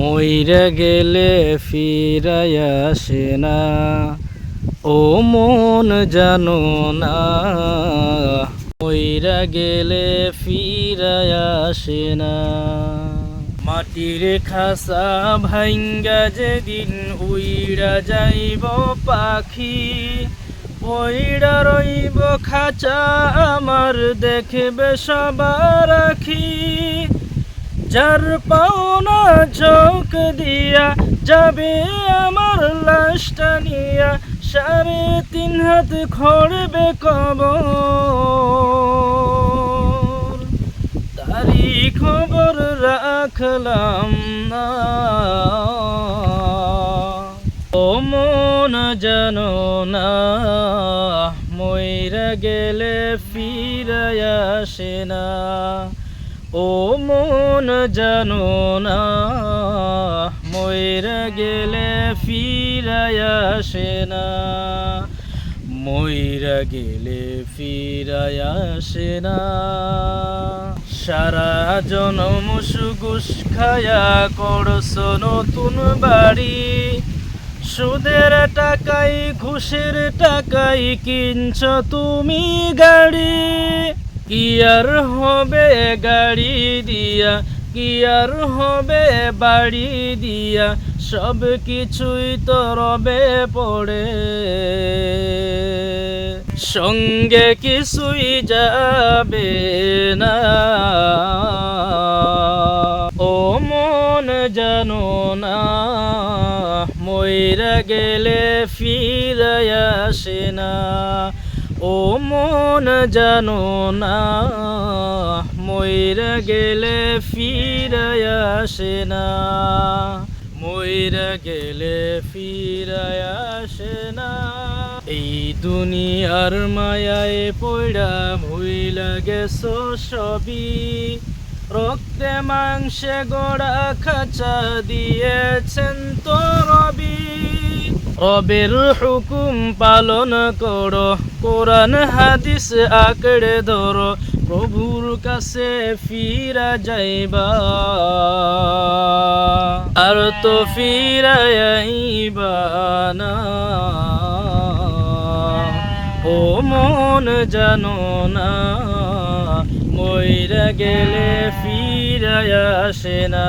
মইরা গেলে ফিরাই আসে না। ও মন জানো না। মইরা গেলে ফিরাই আসে না। মাটির খাসা ভাঙ্গা যেদিন উইরা যাইব পাখি, পইড়া রইব খাঁচা, আমার দেখবে সবার আখি। যার পাওনা চোখ দিয়া যাবে আমার লাশটা নিয়া, সাড়ে তিন হাত খড়বে কব তারি খবর রাখলাম না। ও মন জানো না, মইরা গেলে ফিরাই আসে না। ও মন জানো না, মইরা গেলে ফিরাই আসে না। মইরা গেলে ফিরাই আসে না। সারা জনম সুগুস খায়া করছ নতুন বাড়ি। সুদের টাকাই, ঘুষের টাকাই কিনছ তুমি গাড়ি। আর হবে গাড়ি দিয়া কি আর হবে বাড়ি দিয়া, সব কিছুই তো রবে পড়ে। সঙ্গে কিছুই যাবে না। ও মন জানো না, মইরা গেলে ফিরাই আসে না। ও মন জানো না মইরা গেলে ফিরাই আসে না। মইরা গেলে ফিরাই আসে না। এই দুনিয়ার মায়ায় পড়া ভুইলা গেছো সবই। রক্তে মাংসে গোড়া খাঁচা দিয়েছেন তো রবি। রবের হুকুম পালন করো। কোরআন, হাদিস আঁকড়ে ধরো। প্রভুর কাছে ফিরা যাইবা। আর তো ফিরাইবা না। ও মন জানো না, মইরা গেলে ফিরাই আসে না।